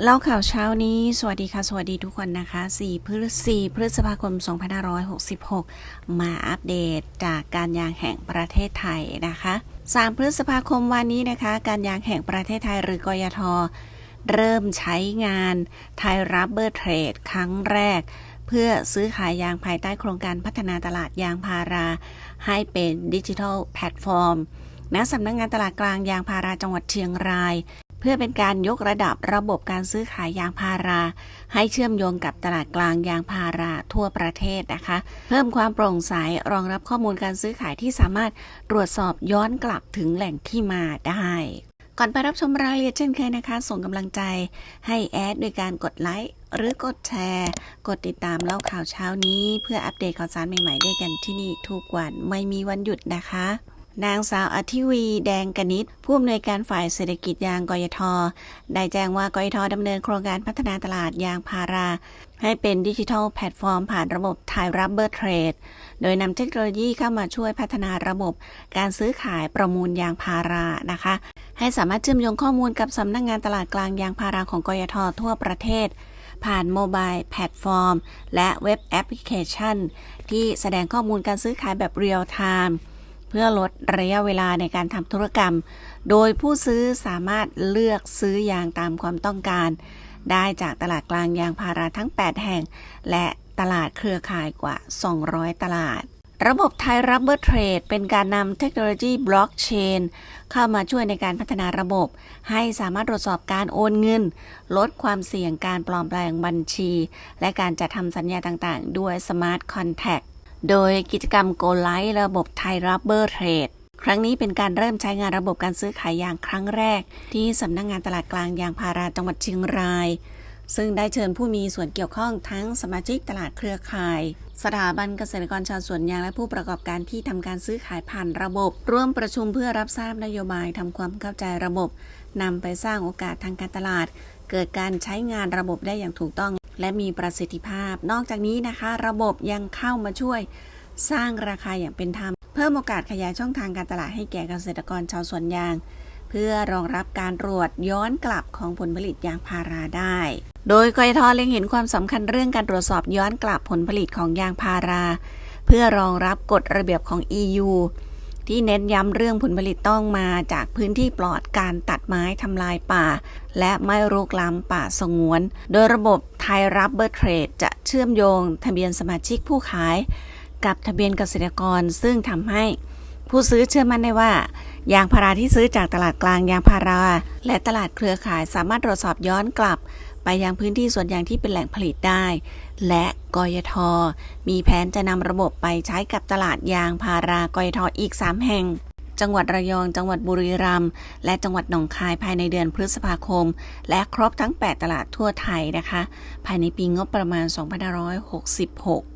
เล่าข่าวเช้านี้ สวัสดีค่ะ สวัสดีทุกคนนะคะ 4 พฤศจิพฤษภาคม 2566 มาอัปเดตจากการยางแห่งประเทศไทยนะคะ 3 พฤษภาคมวันนี้นะคะ การยางแห่งประเทศไทยหรือกยท เริ่มใช้งานไทยรับเบอร์เทรดครั้งแรก เพื่อซื้อขายยางภายใต้โครงการพัฒนาตลาดยางพารา ให้เป็นดิจิทัลแพลตฟอร์มณสำนักงงานตลาดกลางยางพาราจังหวัดเชียงราย เพื่อเป็นการยกระดับระบบการซื้อขายยางพารา ให้เชื่อมโยงกับตลาดกลางยางพาราทั่วประเทศนะคะ เพิ่มความโปร่งใสรองรับข้อมูลการซื้อขายที่สามารถตรวจสอบย้อนกลับถึงแหล่งที่มาได้ก่อนไปรับชมรายละเอียดเช่นเคยนะคะ ส่งกำลังใจให้แอดด้วยการกดไลค์หรือกดแชร์ กดติดตามเล่าข่าวเช้านี้ เพื่ออัปเดตข่าวสารใหม่ๆด้วยกันที่นี่ทุกวันไม่มีวันหยุดนะคะ นางสาวอธิวีแดงกนิษฐ์ผู้อำนวยการฝ่ายเศรษฐกิจยางกยท ได้แจ้งว่ากยทดำเนินโครงการพัฒนาตลาดยางพารา ให้เป็นดิจิทัลแพลตฟอร์มผ่านระบบ Thai Rubber Trade โดยนำเทคโนโลยีเข้ามาช่วยพัฒนาระบบการซื้อขายประมูลยางพารานะคะ ให้สามารถเชื่อมโยงข้อมูลกับสำนักงงานตลาดกลางยางพาราของกยททั่วประเทศผ่านโมบายแพลตฟอร์ม และเว็บแอปพลิเคชัน ที่แสดงข้อมูลการซื้อขายแบบเรียลไทม์ พื่อลดระยะเวลาในการทำธุรกรรม โดยผู้ซื้อสามารถเลือกซื้อยางตามความต้องการ ได้จากตลาดกลางยางพาราทั้ง 8 แห่ง และตลาดเครือข่ายกว่า 200 ตลาด ระบบไทยรับเบอร์เทรดเป็นการนำเทคโนโลยีบล็อกเชนเข้ามาช่วยในการพัฒนาระบบ ให้สามารถตรวจสอบการโอนเงิน ลดความเสี่ยงการปลอมแปลงบัญชี และการจัดทำสัญญาต่างๆ ด้วย Smart Contact โดยกิจกรรม Go Live ระบบไทยรับเบอร์เทรดครั้งนี้เป็นการเริ่มใช้งานระบบการซื้อขายยางครั้งแรก ที่สำนักงงานตลาดกลางยางพาราจังหวัดเชียงราย ซึ่งได้เชิญผู้มีส่วนเกี่ยวข้องทั้งสมาชิกตลาดเครือข่าย สถาบันเกษตรกรชาวสวนยางและผู้ประกอบการที่ทำการซื้อขายผ่านระบบ ร่วมประชุมเพื่อรับทราบนโยบายทำความเข้าใจระบบนำไปสร้างโอกาสทางการตลาด เกิดการใช้งานระบบได้อย่างถูกต้อง และมีประสิทธิภาพ นอกจากนี้นะคะ ระบบยังเข้ามาช่วยสร้างราคาอย่างเป็นธรรม เพิ่มโอกาสขยายช่องทางการตลาดให้แก่เกษตรกรชาวสวนยาง เพื่อรองรับการตรวจย้อนกลับของผลผลิตยางพาราได้ โดยกยทเล็งเห็นความสำคัญเรื่องการตรวจสอบย้อนกลับผลผลิตของยางพารา เพื่อรองรับกฎระเบียบของ EU ที่เน้นย้ำเรื่องผลผลิตต้องมาจากพื้นที่ปลอดการตัดไม้ทำลายป่า และไม่รุกล้ำป่าสงวน โดยระบบ ไทยรับเบอร์เทรดจะเชื่อมโยงทะเบียนสมาชิกผู้ขาย กับทะเบียนเกษตรกร ซึ่งทำให้ผู้ซื้อเชื่อมั่นได้ว่า ยางพาราที่ซื้อจากตลาดกลางยางพารา และตลาดเครือข่ายสามารถตรวจสอบย้อนกลับ ไปยังพื้นที่ส่วนยางที่เป็นแหล่งผลิตได้ และกยท มีแผนจะนำระบบไปใช้กับตลาดยางพารากยทอีก 3 แห่ง จังหวัดระยอง จังหวัดบุรีรัมย์ และจังหวัดหนองคายภายในเดือนพฤษภาคม และครบทั้ง 8 ตลาดทั่วไทยนะคะ ภายในปีงบประมาณ 2566